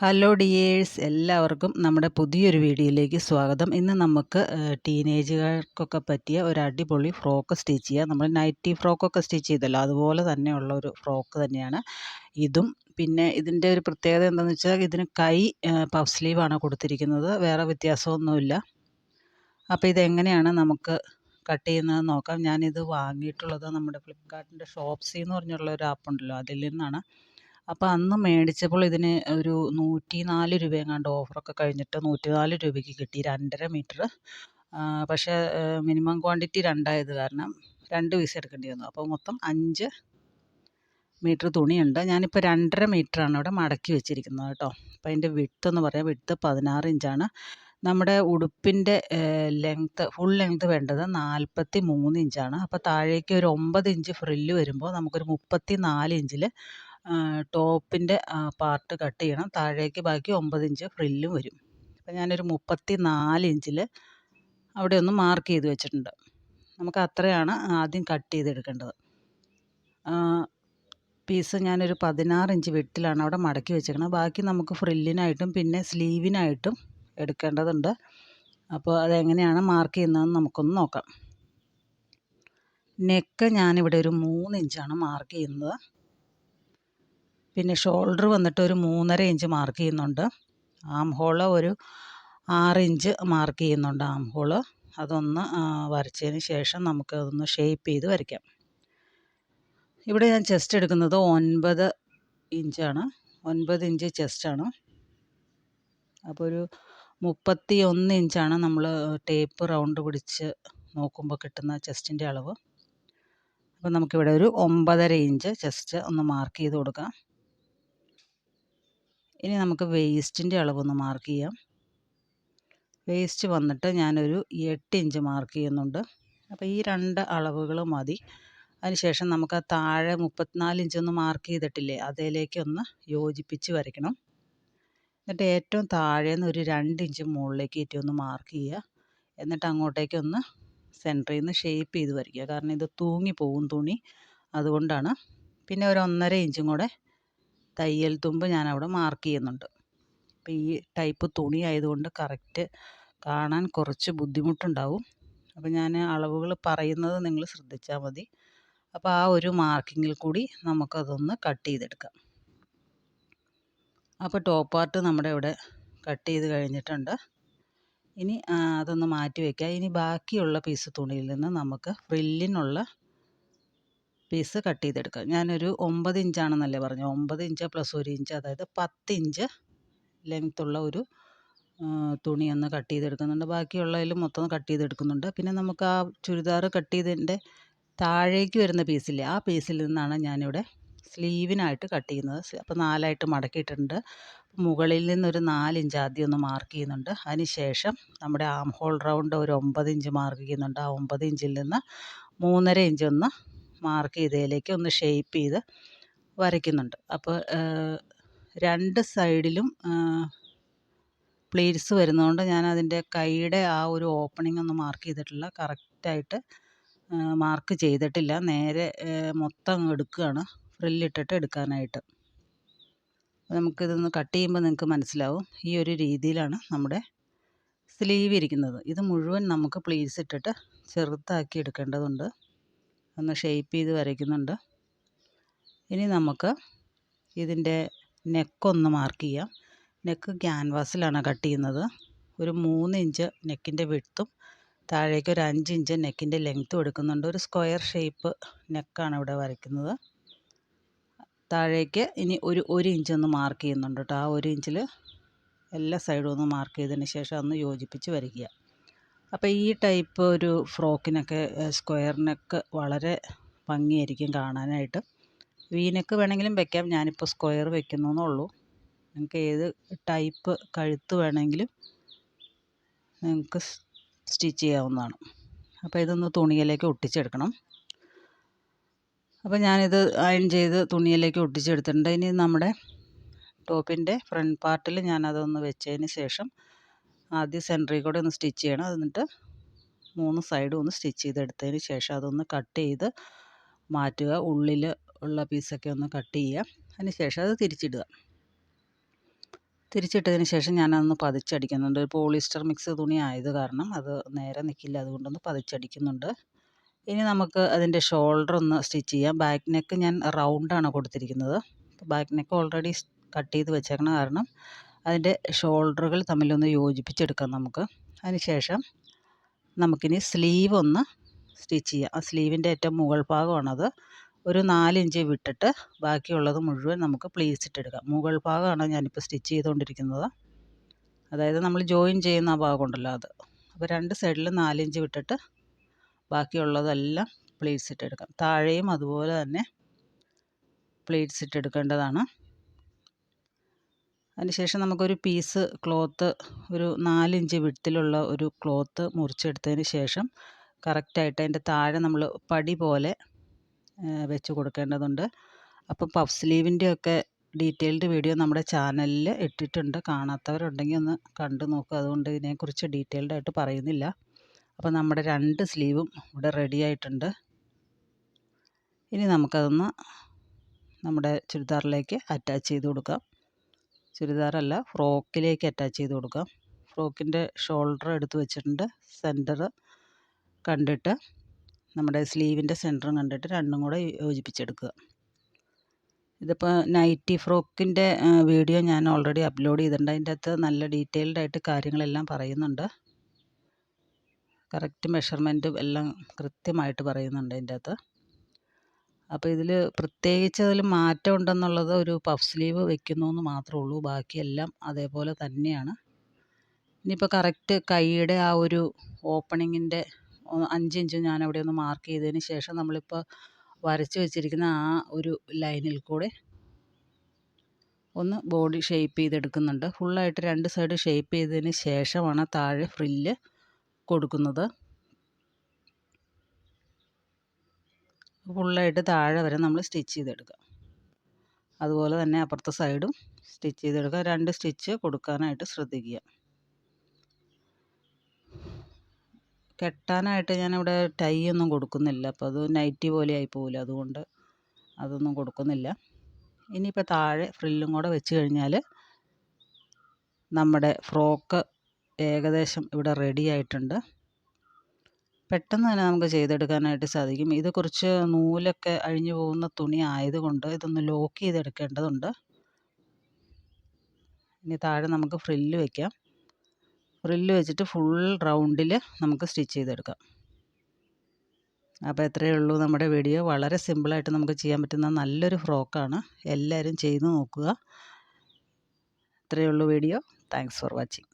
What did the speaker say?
Hello dears എല്ലാവർക്കും നമ്മുടെ പുതിയൊരു വീഡിയോയിലേക്ക് സ്വാഗതം. ഇന്ന് നമുക്ക് ടീനേജുകാർക്കൊക്കെ പറ്റിയ ഒരു അടിപൊളി ഫ്രോക്ക് സ്റ്റിച്ച് ചെയ്യാം. നമ്മൾ നൈറ്റി ഫ്രോക്കൊക്കെ സ്റ്റിച്ച് ചെയ്തല്ലോ. അതുപോലെ തന്നെയുള്ള ഒരു ഫ്രോക്ക് തന്നെയാണ് ഇതും. പിന്നെ ഇതിന്റെ ഒരു പ്രത്യേകത എന്താണെന്ന് വെച്ചാൽ ഇതിന് കൈ പഫ് സ്ലീവാണ് കൊടുത്തിരിക്കുന്നത്. വേറെ വ്യത്യാസമൊന്നുമില്ല. അപ്പോൾ ഇതെങ്ങനെയാണ് നമുക്ക് കട്ട് ചെയ്യുന്നത് നോക്കാം. ഞാനിത് വാങ്ങിയിട്ടുള്ളത് നമ്മുടെ ഫ്ലിപ്കാർട്ടിന്റെ ഷോപ്സി എന്ന് പറഞ്ഞുള്ള ഒരു ആപ്പ് ഉണ്ടല്ലോ. അതിൽ നിന്നാണ് അപ്പോൾ അന്ന് മേടിച്ചപ്പോൾ ഇതിന് ഒരു നൂറ്റി നാല് രൂപ എങ്ങാണ്ട് ഓഫറൊക്കെ കഴിഞ്ഞിട്ട് നൂറ്റി നാല് രൂപയ്ക്ക് കിട്ടി രണ്ടര മീറ്റർ പക്ഷേ മിനിമം ക്വാണ്ടിറ്റി രണ്ടായത് കാരണം രണ്ട് പീസ് എടുക്കേണ്ടി വന്നു. അപ്പോൾ മൊത്തം അഞ്ച് മീറ്റർ തുണിയുണ്ട്. ഞാനിപ്പോൾ രണ്ടര മീറ്ററാണ് ഇവിടെ മടക്കി വെച്ചിരിക്കുന്നത് കേട്ടോ. അപ്പോൾ അതിന്റെ വിട്ത് എന്ന് പറയാം. വിട്ത്ത് പതിനാറ് ഇഞ്ചാണ്. നമ്മുടെ ഉടുപ്പിന്റെ ലെങ്ത്ത് ഫുൾ ലെങ്ത്ത് വേണ്ടത് നാൽപ്പത്തി മൂന്ന് ഇഞ്ചാണ്. അപ്പോൾ താഴേക്ക് ഒരു ഒമ്പത് ഇഞ്ച് ഫ്രില്ല് വരുമ്പോൾ നമുക്കൊരു മുപ്പത്തി നാല് ഇഞ്ചിൽ ടോപ്പിന്റെ പാർട്ട് കട്ട് ചെയ്യണം. താഴേക്ക് ബാക്കി ഒമ്പത് ഇഞ്ച് ഫ്രില്ലും വരും. അപ്പം ഞാനൊരു മുപ്പത്തി നാല് ഇഞ്ചിൽ അവിടെ ഒന്ന് മാർക്ക് ചെയ്ത് വെച്ചിട്ടുണ്ട്. നമുക്ക് അത്രയാണ് ആദ്യം കട്ട് ചെയ്തെടുക്കേണ്ടത്. പീസ് ഞാനൊരു പതിനാറ് ഇഞ്ച് വെട്ടിലാണ് അവിടെ മടക്കി വെച്ചേക്കുന്നത് ബാക്കി നമുക്ക് ഫ്രില്ലിനായിട്ടും പിന്നെ സ്ലീവിനായിട്ടും എടുക്കേണ്ടതുണ്ട്. അപ്പോൾ അതെങ്ങനെയാണ് മാർക്ക് ചെയ്യുന്നതെന്ന് നമുക്കൊന്ന് നോക്കാം. നെക്ക് ഞാനിവിടെ ഒരു മൂന്ന് ഇഞ്ചാണ് മാർക്ക് ചെയ്യുന്നത്. പിന്നെ ഷോൾഡർ വന്നിട്ട് ഒരു മൂന്നര ഇഞ്ച് മാർക്ക് ചെയ്യുന്നുണ്ട്. ആം ഹോൾ ഒരു ആറ് ഇഞ്ച് മാർക്ക് ചെയ്യുന്നുണ്ട് ആം ഹോൾ അതൊന്ന് വരച്ചതിന് ശേഷം നമുക്ക് അതൊന്ന് ഷേപ്പ് ചെയ്ത് വരയ്ക്കാം. ഇവിടെ ഞാൻ ചെസ്റ്റ് എടുക്കുന്നത് ഒൻപത് ഇഞ്ചാണ് ഒൻപത് ഇഞ്ച് ചെസ്റ്റാണ് അപ്പോൾ ഒരു മുപ്പത്തി ഒന്ന് ഇഞ്ചാണ് നമ്മൾ ടേപ്പ് റൗണ്ട് പിടിച്ച് നോക്കുമ്പോൾ കിട്ടുന്ന ചെസ്റ്റിന്റെ അളവ്. അപ്പോൾ നമുക്കിവിടെ ഒരു ഒമ്പതര ഇഞ്ച് ചെസ്റ്റ് ഒന്ന് മാർക്ക് ചെയ്ത് കൊടുക്കാം. ഇനി നമുക്ക് വേസ്റ്റിന്റെ അളവൊന്ന് മാർക്ക് ചെയ്യാം. വേസ്റ്റ് വന്നിട്ട് ഞാനൊരു എട്ട് ഇഞ്ച് മാർക്ക് ചെയ്യുന്നുണ്ട്. അപ്പോൾ ഈ രണ്ട് അളവുകൾ മതി. അതിനുശേഷം നമുക്ക് ആ താഴെ മുപ്പത്തിനാല് ഇഞ്ചൊന്ന് മാർക്ക് ചെയ്തിട്ടില്ലേ അതിലേക്ക് ഒന്ന് യോജിപ്പിച്ച് വരയ്ക്കണം. എന്നിട്ട് ഏറ്റവും താഴെ നിന്ന് ഒരു രണ്ട് ഇഞ്ച് മുകളിലേക്ക് ഏറ്റവും ഒന്ന് മാർക്ക് ചെയ്യുക. എന്നിട്ട് അങ്ങോട്ടേക്കൊന്ന് സെന്ററിൽ നിന്ന് ഷേപ്പ് ചെയ്ത് വരയ്ക്കുക. കാരണം ഇത് തൂങ്ങി പോകും തുണി അതുകൊണ്ടാണ്. പിന്നെ ഒരു ഒന്നര ഇഞ്ചും കൂടെ തയ്യൽ തുമ്പ് ഞാൻ അവിടെ മാർക്ക് ചെയ്യുന്നുണ്ട്. അപ്പോൾ ഈ ടൈപ്പ് തുണി ആയതുകൊണ്ട് കറക്റ്റ് കാണാൻ കുറച്ച് ബുദ്ധിമുട്ടുണ്ടാവും. അപ്പോൾ ഞാൻ അളവുകൾ പറയുന്നത് നിങ്ങൾ ശ്രദ്ധിച്ചാൽ മതി. അപ്പോൾ ആ ഒരു മാർക്കിങ്ങിൽ കൂടി നമുക്കതൊന്ന് കട്ട് ചെയ്തെടുക്കാം. അപ്പോൾ ടോപ്പ് പാർട്ട് നമ്മുടെ ഇവിടെ കട്ട് ചെയ്ത് കഴിഞ്ഞിട്ടുണ്ട്. ഇനി അതൊന്ന് മാറ്റി വയ്ക്കുക ഇനി ബാക്കിയുള്ള പീസ് തുണിയിൽ നിന്ന് നമുക്ക് ഫ്രില്ലിനുള്ള പീസ് കട്ട് ചെയ്തെടുക്കുക. ഞാനൊരു ഒമ്പത് ഇഞ്ചാണെന്നല്ലേ പറഞ്ഞു. ഒമ്പത് ഇഞ്ച് പ്ലസ് ഒരു ഇഞ്ച് അതായത് പത്ത് ഇഞ്ച് ലെങ്ത്തുള്ള ഒരു തുണി ഒന്ന് കട്ട് ചെയ്തെടുക്കുന്നുണ്ട്. ബാക്കിയുള്ളതിൽ മൊത്തം കട്ട് ചെയ്തെടുക്കുന്നുണ്ട്. പിന്നെ നമുക്ക് ആ ചുരിദാർ കട്ട് ചെയ്തതിന്റെ താഴേക്ക് വരുന്ന പീസില്ലേ ആ പീസിൽ നിന്നാണ് ഞാനിവിടെ സ്ലീവിനായിട്ട് കട്ട് ചെയ്യുന്നത്. അപ്പോൾ നാലായിട്ട് മടക്കിയിട്ടുണ്ട്. മുകളിൽ നിന്നൊരു നാലിഞ്ച് ആദ്യം ഒന്ന് മാർക്ക് ചെയ്യുന്നുണ്ട്. അതിനുശേഷം നമ്മുടെ ആം ഹോൾ റൗണ്ട് ഒരു ഒമ്പത് ഇഞ്ച് മാർക്ക് ചെയ്യുന്നുണ്ട്. ആ ഒമ്പത് ഇഞ്ചിൽ നിന്ന് മൂന്നര ഇഞ്ച് ഒന്ന് മാർക്ക് ചെയ്തതിലേക്ക് ഒന്ന് ഷേപ്പ് ചെയ്ത് വരയ്ക്കുന്നുണ്ട്. അപ്പോൾ രണ്ട് സൈഡിലും പ്ലീറ്റ്സ് വരുന്നതുകൊണ്ട് ഞാൻ അതിന്റെ കൈയുടെ ആ ഒരു ഓപ്പണിംഗ് ഒന്നും മാർക്ക് ചെയ്തിട്ടില്ല. കറക്റ്റായിട്ട് മാർക്ക് ചെയ്തിട്ടില്ല. നേരെ മൊത്തം എടുക്കുകയാണ്. ഫ്രില്ലിട്ടിട്ട് എടുക്കാനായിട്ട്. നമുക്കിതൊന്ന് കട്ട് ചെയ്യുമ്പോൾ നിങ്ങൾക്ക് മനസ്സിലാവും. ഈ ഒരു രീതിയിലാണ് നമ്മുടെ സ്ലീവ് ഇരിക്കുന്നത്. ഇത് മുഴുവൻ നമുക്ക് പ്ലീറ്റ്സ് ഇട്ടിട്ട് ചെറുതാക്കി എടുക്കേണ്ടതുണ്ട്. ഒന്ന് ഷെയ്പ്പ് ചെയ്ത് വരയ്ക്കുന്നുണ്ട്. ഇനി നമുക്ക് ഇതിന്റെ നെക്കൊന്ന് മാർക്ക് ചെയ്യാം. നെക്ക് ക്യാൻവാസിലാണ് കട്ട് ചെയ്യുന്നത്. ഒരു മൂന്ന് ഇഞ്ച് നെക്കിന്റെ വിടുത്തും താഴേക്ക് ഒരു അഞ്ച് ഇഞ്ച് നെക്കിന്റെ ലെങ്ത്തും എടുക്കുന്നുണ്ട്. ഒരു സ്ക്വയർ ഷേപ്പ് നെക്കാണ് ഇവിടെ വരയ്ക്കുന്നത്. താഴേക്ക് ഇനി ഒരു ഒരു ഇഞ്ച് ഒന്ന് മാർക്ക് ചെയ്യുന്നുണ്ട് കേട്ടോ ആ ഒരു ഇഞ്ചിൽ എല്ലാ സൈഡും ഒന്ന് മാർക്ക് ചെയ്തതിന് ശേഷം ഒന്ന് യോജിപ്പിച്ച് വരയ്ക്കുക. അപ്പോൾ ഈ ടൈപ്പ് ഒരു ഫ്രോക്കിനൊക്കെ സ്ക്വയർ നെക്ക് വളരെ ഭംഗിയായിരിക്കും കാണാനായിട്ട്. വി നെക്ക് വേണമെങ്കിലും വെക്കാം. ഞാനിപ്പോൾ സ്ക്വയർ വെക്കുന്നതെന്നുള്ളൂ നിങ്ങൾക്ക് ഏത് ടൈപ്പ് കഴുത്ത് വേണമെങ്കിലും നിങ്ങൾക്ക് സ്റ്റിച്ച് ചെയ്യാവുന്നതാണ്. അപ്പോൾ ഇതൊന്ന് തുണിയിലേക്ക് ഒട്ടിച്ചെടുക്കണം. അപ്പോൾ ഞാനിത് അയൺ ചെയ്ത് തുണിയിലേക്ക് ഒട്ടിച്ചെടുത്തിട്ടുണ്ട്. ഇനി നമ്മുടെ ടോപ്പിന്റെ ഫ്രണ്ട് പാർട്ടിൽ ഞാനതൊന്ന് വെച്ചതിന് ശേഷം ആദ്യം സെന്ററിൽ കൂടെ ഒന്ന് സ്റ്റിച്ച് ചെയ്യണം. എന്നിട്ട് മൂന്ന് സൈഡും ഒന്ന് സ്റ്റിച്ച് ചെയ്തെടുത്തതിന് ശേഷം അതൊന്ന് കട്ട് ചെയ്ത് മാറ്റുക. ഉള്ളിൽ ഉള്ള പീസൊക്കെ ഒന്ന് കട്ട് ചെയ്യുക. അതിന് ശേഷം അത് തിരിച്ചിടുക. തിരിച്ചിട്ടതിന് ശേഷം ഞാനതൊന്ന് പതിച്ചടിക്കുന്നുണ്ട്. ഒരു പോളിസ്റ്റർ മിക്സ് തുണി ആയത് കാരണം അത് നേരെ നിൽക്കില്ല അതുകൊണ്ടൊന്ന് പതിച്ചടിക്കുന്നുണ്ട്. ഇനി നമുക്ക് അതിന്റെ ഷോൾഡർ ഒന്ന് സ്റ്റിച്ച് ചെയ്യാം. ബാക്ക് നെക്ക് ഞാൻ റൗണ്ടാണ് കൊടുത്തിരിക്കുന്നത്. ബാക്ക് നെക്ക് ഓൾറെഡി കട്ട് ചെയ്ത് വെച്ചേക്കണ കാരണം അതിന്റെ ഷോൾഡറുകൾ തമ്മിലൊന്ന് യോജിപ്പിച്ചെടുക്കാം നമുക്ക്. അതിനുശേഷം നമുക്കിനി സ്ലീവ് ഒന്ന് സ്റ്റിച്ച് ചെയ്യാം. ആ സ്ലീവിന്റെ ഏറ്റവും മുകൾ ഭാഗമാണത്. ഒരു നാലിഞ്ച് വിട്ടിട്ട് ബാക്കിയുള്ളത് മുഴുവൻ നമുക്ക് പ്ലീസ് ഇട്ടെടുക്കാം മുകൾ ഭാഗമാണ് ഞാനിപ്പോൾ സ്റ്റിച്ച് ചെയ്തുകൊണ്ടിരിക്കുന്നത്. അതായത് നമ്മൾ ജോയിൻ ചെയ്യുന്ന ആ ഭാഗമുണ്ടല്ലോ അത്. അപ്പോൾ രണ്ട് സൈഡിലും നാലിഞ്ച് വിട്ടിട്ട് ബാക്കിയുള്ളതെല്ലാം പ്ലീറ്റ്സ് ഇട്ടെടുക്കാം താഴെയും അതുപോലെ തന്നെ പ്ലീറ്റ്സ് ഇട്ടെടുക്കേണ്ടതാണ് അതിനുശേഷം നമുക്കൊരു പീസ് ക്ലോത്ത് ഒരു നാലിഞ്ച് വിട്ടിലുള്ള ഒരു ക്ലോത്ത് മുറിച്ചെടുത്തതിന് ശേഷം കറക്റ്റായിട്ട് അതിന്റെ താഴെ നമ്മൾ പടി പോലെ വെച്ച് കൊടുക്കേണ്ടതുണ്ട്. അപ്പോൾ പഫ് സ്ലീവിന്റെയൊക്കെ ഡീറ്റെയിൽഡ് വീഡിയോ നമ്മുടെ ചാനലിൽ ഇട്ടിട്ടുണ്ട്. കാണാത്തവരുണ്ടെങ്കിൽ ഒന്ന് കണ്ടു നോക്കുക അതുകൊണ്ട് ഇതിനെക്കുറിച്ച് ഡീറ്റെയിൽഡ് ആയിട്ട് പറയുന്നില്ല. അപ്പോൾ നമ്മുടെ രണ്ട് സ്ലീവും ഇവിടെ റെഡി ആയിട്ടുണ്ട്. ഇനി നമുക്കതൊന്ന് നമ്മുടെ ചുരിദാറിലേക്ക് അറ്റാച്ച് ചെയ്ത് കൊടുക്കാം. ചുരിദാറല്ല ഫ്രോക്കിലേക്ക് അറ്റാച്ച് ചെയ്ത് കൊടുക്കാം. ഫ്രോക്കിന്റെ ഷോൾഡർ എടുത്ത് വെച്ചിട്ടുണ്ട്. സെന്റർ കണ്ടിട്ട് നമ്മുടെ സ്ലീവിന്റെ സെന്ററും കണ്ടിട്ട് രണ്ടും കൂടെ യോജിപ്പിച്ചെടുക്കുക. ഇതിപ്പോൾ നൈറ്റി ഫ്രോക്കിന്റെ വീഡിയോ ഞാൻ ഓൾറെഡി അപ്ലോഡ് ചെയ്തിട്ടുണ്ട്. അതിന്റെ അകത്ത് നല്ല ഡീറ്റെയിൽഡ് ആയിട്ട് കാര്യങ്ങളെല്ലാം പറയുന്നുണ്ട്. കറക്റ്റ് മെഷർമെന്റും എല്ലാം കൃത്യമായിട്ട് പറയുന്നുണ്ട് അതിന്റെ അകത്ത്. അപ്പോൾ ഇതിൽ പ്രത്യേകിച്ച് അതിൽ മാറ്റം ഉണ്ടെന്നുള്ളത് ഒരു പഫ് സ്ലീവ് വെക്കുന്നു എന്ന് മാത്രമേ ഉള്ളൂ. ബാക്കിയെല്ലാം അതേപോലെ തന്നെയാണ്. ഇനിയിപ്പോൾ കറക്റ്റ് കൈയുടെ ആ ഒരു ഓപ്പണിങ്ങിന്റെ അഞ്ച് ഇഞ്ച് ഞാൻ അവിടെ ഒന്ന് മാർക്ക് ചെയ്തതിന് ശേഷം നമ്മളിപ്പോൾ വരച്ച് വെച്ചിരിക്കുന്ന ആ ഒരു ലൈനിൽ കൂടെ ഒന്ന് ബോഡി ഷേപ്പ് ചെയ്തെടുക്കുന്നുണ്ട്. ഫുള്ളായിട്ട് രണ്ട് സൈഡ് ഷേപ്പ് ചെയ്തതിന് ശേഷമാണ് താഴെ ഫ്രില്ല് കൊടുക്കുന്നത്. ഫുള്ളായിട്ട് താഴെ വരെ നമ്മൾ സ്റ്റിച്ച് ചെയ്തെടുക്കുക. അതുപോലെ തന്നെ അപ്പുറത്തെ സൈഡും സ്റ്റിച്ച് ചെയ്തെടുക്കുക. രണ്ട് സ്റ്റിച്ച് കൊടുക്കാനായിട്ട് ശ്രദ്ധിക്കുക. കെട്ടാനായിട്ട് ഞാനിവിടെ ടൈ ഒന്നും കൊടുക്കുന്നില്ല. അപ്പോൾ അത് നൈറ്റി പോലെ ആയി പോകില്ല അതുകൊണ്ട് അതൊന്നും കൊടുക്കുന്നില്ല. ഇനിയിപ്പോൾ താഴെ ഫ്രില്ലും കൂടെ വെച്ച് കഴിഞ്ഞാൽ നമ്മുടെ ഫ്രോക്ക് ഏകദേശം ഇവിടെ റെഡി ആയിട്ടുണ്ട്. പെട്ടെന്ന് തന്നെ നമുക്ക് ചെയ്തെടുക്കാനായിട്ട് സാധിക്കും. ഇത് കുറച്ച് നൂലൊക്കെ അഴിഞ്ഞു പോകുന്ന തുണി ആയതുകൊണ്ട് ഇതൊന്ന് ലോക്ക് ചെയ്തെടുക്കേണ്ടതുണ്ട്. ഇനി താഴെ നമുക്ക് ഫ്രില്ല് വയ്ക്കാം ഫ്രില്ല് വെച്ചിട്ട് ഫുൾ റൗണ്ടിൽ നമുക്ക് സ്റ്റിച്ച് ചെയ്തെടുക്കാം. അപ്പോൾ എത്രയേ ഉള്ളൂ നമ്മുടെ വീഡിയോ. വളരെ സിമ്പിളായിട്ട് നമുക്ക് ചെയ്യാൻ പറ്റുന്ന നല്ലൊരു ഫ്രോക്കാണ്. എല്ലാവരും ചെയ്ത് നോക്കുക. ഇത്രയേ ഉള്ളൂ വീഡിയോ. Thanks for watching.